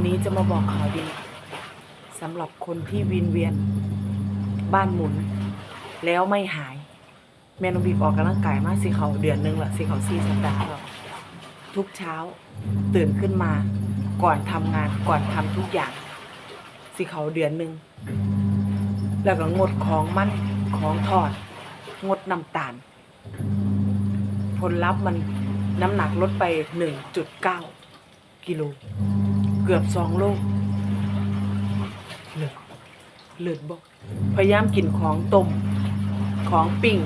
วันนี้จะมาบอกข่าวดีสำหรับคนที่วินเวียน บ้านหมุน แล้วไม่หาย แม่นบีบออกกำลังกายมาสิเขาเดือนหนึงละสิเขาสี่สัปดาห์แล้วทุกเช้าตื่นขึ้นมาก่อนทำงานก่อนทำทุกอย่าง สิเขาเดือนหนึ่งแล้วก็งดของมันของทอด งดน้ำตาล ผลลัพธ์มันน้ำหนักลดไป 1.9 กิโล เกือบสองโลเลิศเลิศบอกพยายามกินของต้ม ของปิ้ง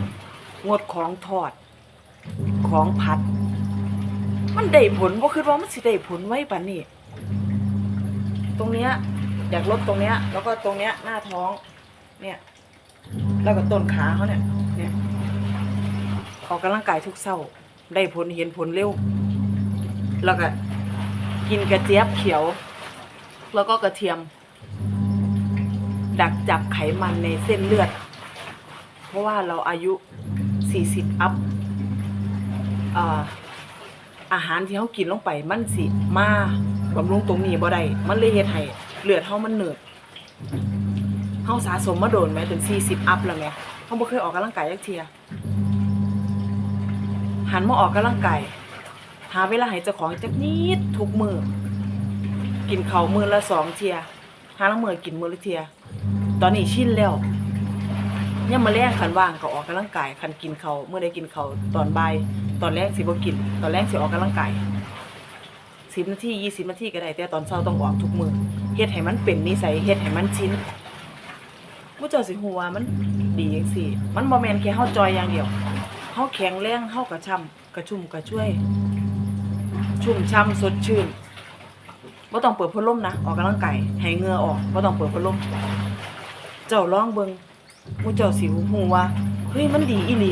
งดของทอด ของผัด มันได้ผลบ่คือว่ามันสิได้ผลไว้ปานนี้ตรงเนี้ย อยากลดตรงเนี้ย แล้วก็ตรงเนี้ย หน้าท้อง เนี่ย แล้วก็ต้นขาเขาเนี่ย เนี่ยออกกำลังกายทุกเช้า ได้ผลเห็นผลเร็ว แล้วก็ กินกระเจี๊ยบเขียว แล้วก็กระเทียม ดักจับไขมันในเส้นเลือด เพราะว่าเราอายุ 40 อัพอาหารที่เขากินลงไปมันสิมาบำรุงตรงนี้บ่ได้มันเลยเฮ็ดให้เลือดเฮามันเหนืดเฮาสะสมมาโดนแม้ถึง40 อัพแล้วแหม่เฮาบ่เคยออกกำลังกายจักเทียหันมาออกกำลังกาย หาเวลาให้เจ้าของจักนิดทุกมือกินเขามือละสองเทียหาละมือกินมือละเทีย ตอนนี้ชินแล้วยามมื้อแลงคันว่างก็ออกกำลังกายคันกินเขาวมื้อใดกินเขาตอนบ่ายตอนแรกสิบ่กิน ตอนแรกสิออกกำลังกาย10นาที20นาทีก็ได้แต่ตอนเช้าต้องออกทุกมือเฮ็ดให้มันเป็นนิสัยเฮ็ดให้มันชินผู้เจ้าสิฮู้ว่ามันดีจังซี่มันบ่แมนแค่เฮาจอยอย่างเดียวเฮาแข็งแรงเฮากระช่ำกระชุ่มกระช่วย ชุ่มช่ำสดชื่นบ่ต้องเปิดพัดลมนะออกกำลังกายให้เหงื่อออกบ่ต้องเปิดพัดลมเจ้าลองเบิ่งมูเจ้าสิฮู้ว่าเฮ้ยมันดีอีหลี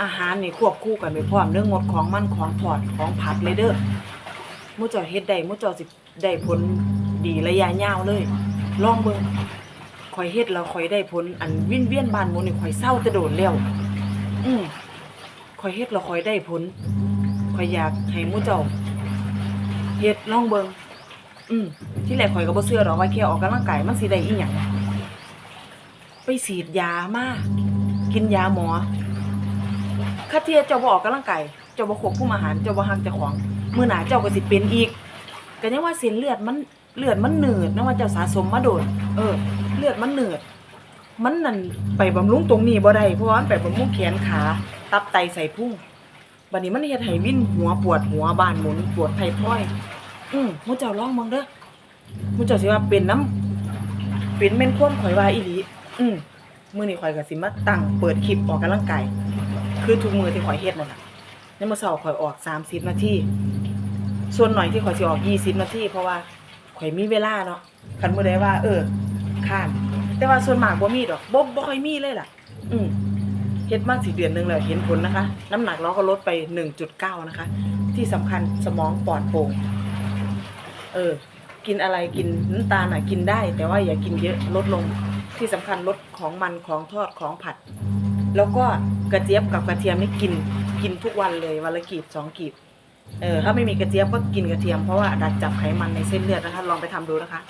อาหารนี่ควบคู่กันไปพร้อมเรื่องงดของมันของทอดของผัดเลยเด้อมูเจ้าเฮ็ดได้มูเจ้าสิได้ผลดีระยะยาวเลย ลองเบิ่งข่อยเฮ็ดแล้วข่อยได้ผลอันวิ่นเวียนบ้านหมู่นี่ข่อยเศร้าแต่โดนแล้วอืมข่อยเฮ็ดแล้วข่อยได้ผล ข่อยอยากให้หมู่เจ้าเฮ็ดลองเบิ่งอืมที่แรกข่อยก็บ่เชื่อดอกว่าแค่ออกกำลังกายมันสิได้อีหยังไปฉีดยามากินยาหมอคาเทียเจ้าบ่ออกกำลังกายเจ้าบ่ควบคุมอาหารเจ้าบ่ฮักเจ้าของมื้อหน้าเจ้าก็สิเป็นอีกก็ยังว่าเส้นเลือดมันเลือดมันหนืดนะว่าเจ้าสะสมมาโดนเออ เลือดมันหนืดมันนั่นไปบำรุงตรงนี้บ่ได้เพราะว่ามันไปบำรุงแขนขา ตับไตใส่พุ่ง บัดนี้มันเฮ็ดให้วินหัวปวดหัวบานหมุนปวดไทพอยอือมูเจ้าลองเบิ่งเด้อมูเจ้าสิว่าเป็นน้ำเป็นแม่นความข่อยว่าอีหลีอือมื้อนี้ข่อยก็สิมาตั้งเปิดคลิปออกกำลังกายคือทุกมื้อที่ข่อยเฮ็ดนั่นน่ะในมื้อเช้าข่อยออก30นาทีส่วนหน่อยที่ข่อยสิออก20นาทีเพราะว่าข่อยมีเวลาเนาะคันมื้อใดว่า เออข้านแต่ว่าส่วนมากบ่มีดอกบ่บ่ค่อยมีเลยล่ะ อืม เฮ็ดมาสิเดือนหนึงแล้วเห็นผลนะคะ น้ำหนักเราก็ลดไป 1.9 นะคะ ที่สำคัญสมองปลอดโปร่งเออ กินอะไรกินน้ำตาลน่ะกินได้ แต่ว่าอย่ากินเยอะลดลงที่สำคัญลดของมันของทอดของผัด แล้วก็กระเจี๊ยบกับกระเทียมนี่กินกินทุกวันเลยวันละกีบสองกีบเออถ้าไม่มีกระเจี๊ยบก็กินกระเทียมเพราะว่าดักจับไขมันในเส้นเลือดนะคะลองไปทำดูนะคะ